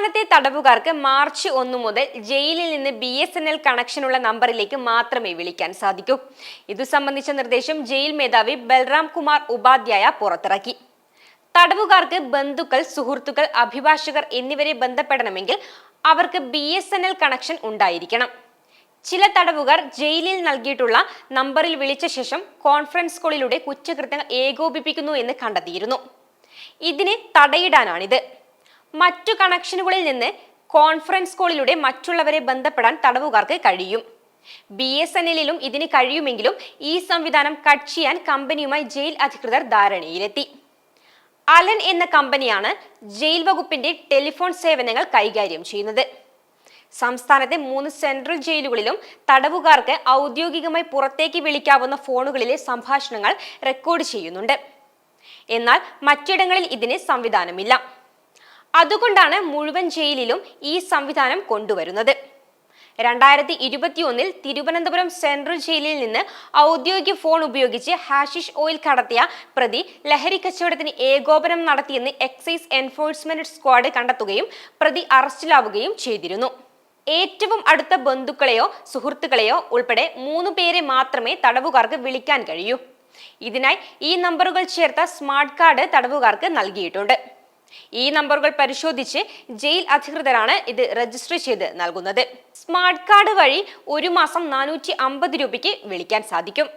സംസ്ഥാനത്തെ തടവുകാർക്ക് മാർച്ച് ഒന്നു മുതൽ ജയിലിൽ നിന്ന് ബി എസ് എൻ എൽ കണക്ഷനുള്ള നമ്പറിലേക്ക് മാത്രമേ വിളിക്കാൻ സാധിക്കൂ. ഇതു സംബന്ധിച്ച നിർദ്ദേശം ജയിൽ മേധാവി ബൽറാം കുമാർ ഉപാധ്യായ പുറത്തിറക്കി. തടവുകാർക്ക് ബന്ധുക്കൾ സുഹൃത്തുക്കൾ അഭിഭാഷകർ എന്നിവരെ ബന്ധപ്പെടണമെങ്കിൽ അവർക്ക് B S N L connection ഉണ്ടായിരിക്കണം. ചില തടവുകാർ ജയിലിൽ നൽകിയിട്ടുള്ള നമ്പറിൽ വിളിച്ച ശേഷം കോൺഫറൻസ് കോളിലൂടെ കുറ്റകൃത്യങ്ങൾ ഏകോപിപ്പിക്കുന്നു എന്ന് കണ്ടെത്തിയിരുന്നു. ഇതിനെ തടയിടാനാണിത്. മറ്റു കണക്ഷനുകളിൽ നിന്ന് കോൺഫറൻസ് കോളിലൂടെ മറ്റുള്ളവരെ ബന്ധപ്പെടാൻ തടവുകാർക്ക് കഴിയും. ബി എസ് എൻ എല്ലിലും ഇതിന് കഴിയുമെങ്കിലും ഈ സംവിധാനം കട്ട് ചെയ്യാൻ കമ്പനിയുമായി ജയിൽ അധികൃതർ ധാരണയിലെത്തി. അലൻ എന്ന കമ്പനിയാണ് ജയിൽ വകുപ്പിന്റെ ടെലിഫോൺ സേവനങ്ങൾ കൈകാര്യം ചെയ്യുന്നത്. സംസ്ഥാനത്തെ മൂന്ന് സെൻട്രൽ ജയിലുകളിലും തടവുകാർക്ക് ഔദ്യോഗികമായി പുറത്തേക്ക് വിളിക്കാവുന്ന ഫോണുകളിലെ സംഭാഷണങ്ങൾ റെക്കോർഡ് ചെയ്യുന്നുണ്ട്. എന്നാൽ മറ്റിടങ്ങളിൽ ഇതിന് സംവിധാനമില്ല. അതുകൊണ്ടാണ് മുഴുവൻ ജയിലിലും ഈ സംവിധാനം കൊണ്ടുവരുന്നത്. രണ്ടായിരത്തി ഇരുപത്തിയൊന്നിൽ തിരുവനന്തപുരം സെൻട്രൽ ജയിലിൽ നിന്ന് ഔദ്യോഗിക ഫോൺ ഉപയോഗിച്ച് ഹാഷിഷ് ഓയിൽ കടത്തിയ പ്രതി ലഹരി കച്ചവടത്തിന് ഏകോപനം നടത്തിയെന്ന് എക്സൈസ് എൻഫോഴ്സ്മെന്റ് സ്ക്വാഡ് കണ്ടെത്തുകയും പ്രതി അറസ്റ്റിലാവുകയും ചെയ്തിരുന്നു. ഏറ്റവും അടുത്ത ബന്ധുക്കളെയോ സുഹൃത്തുക്കളെയോ ഉൾപ്പെടെ മൂന്ന് പേരെ മാത്രമേ തടവുകാർക്ക് വിളിക്കാൻ കഴിയൂ. ഇതിനായി ഈ നമ്പറുകൾ ചേർത്ത സ്മാർട്ട് കാർഡ് തടവുകാർക്ക് നൽകിയിട്ടുണ്ട്. ഈ നമ്പറുകൾ പരിശോധിച്ച് ജയിൽ അധികൃതരാണ് ഇത് രജിസ്റ്റർ ചെയ്ത് നൽകുന്നത്. സ്മാർട്ട് കാർഡ് വഴി ഒരു മാസം നാനൂറ്റി അമ്പത് രൂപയ്ക്ക് വിളിക്കാൻ സാധിക്കും.